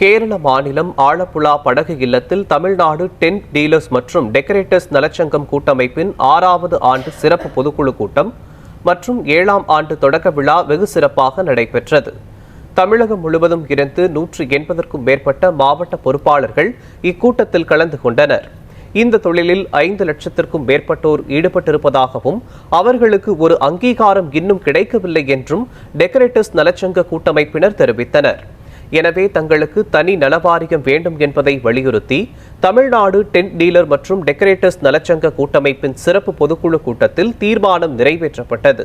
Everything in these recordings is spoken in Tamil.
கேரள மாநிலம் ஆலப்புழா படகு இல்லத்தில் தமிழ்நாடு டென்ட் டீலர்ஸ் மற்றும் டெக்கரேட்டர்ஸ் நலச்சங்கம் கூட்டமைப்பின் ஆறாவது ஆண்டு சிறப்பு பொதுக்குழு கூட்டம் மற்றும் ஏழாம் ஆண்டு தொடக்க விழா வெகு சிறப்பாக நடைபெற்றது. தமிழகம் முழுவதும் இருந்து நூற்று எண்பதற்கும் மேற்பட்ட மாவட்ட பொறுப்பாளர்கள் இக்கூட்டத்தில் கலந்து கொண்டனர். இந்த தொழிலில் ஐந்து லட்சத்திற்கும் மேற்பட்டோர் ஈடுபட்டிருப்பதாகவும் அவர்களுக்கு ஒரு அங்கீகாரம் இன்னும் கிடைக்கவில்லை என்றும் டெக்கரேட்டர்ஸ் நலச்சங்க கூட்டமைப்பினர் தெரிவித்தனர். எனவே தங்களுக்கு தனி நலவாரியம் வேண்டும் என்பதை வலியுறுத்தி தமிழ்நாடு டென்ட் டீலர் மற்றும் டெக்கரேட்டர்ஸ் நலச்சங்க கூட்டமைப்பின் சிறப்பு பொதுக்குழு கூட்டத்தில் தீர்மானம் நிறைவேற்றப்பட்டது.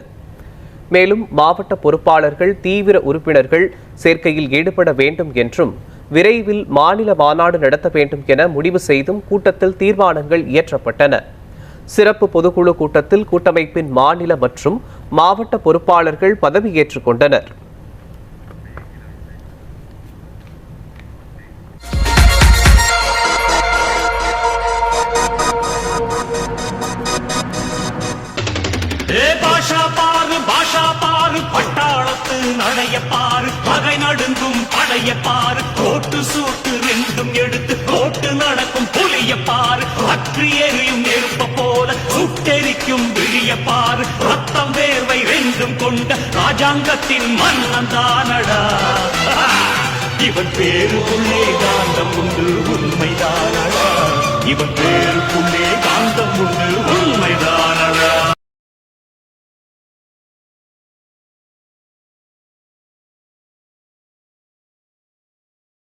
மேலும் மாவட்ட பொறுப்பாளர்கள் தீவிர உறுப்பினர்கள் சேர்க்கையில் ஈடுபட வேண்டும் என்றும் விரைவில் மாநில மாநாடு நடத்த வேண்டும் என முடிவு செய்தும் கூட்டத்தில் தீர்மானங்கள் இயற்றப்பட்டன. சிறப்பு பொதுக்குழு கூட்டத்தில் கூட்டமைப்பின் மாநில மற்றும் மாவட்ட பொறுப்பாளர்கள் பதவியேற்றுக் கொண்டனர். நடைய பாரு பகை நடுங்கும் படைய பாரு. கோட்டு சூட்டு ரெண்டும் எடுத்து கோட்டு நடக்கும் புளிய பாரு. பற்றி எரியும் நெருப்ப போல சுட்டெரிக்கும் விழிய பாரு. ரத்தம் வேர்வை ரெண்டும் கொண்ட ராஜாங்கத்தின் மன்னன் தானடா. இவன் பேருக்குள்ளே காந்தம் உண்டு உண்மைதானடா இவன் பேருக்குள்ளே காந்தம்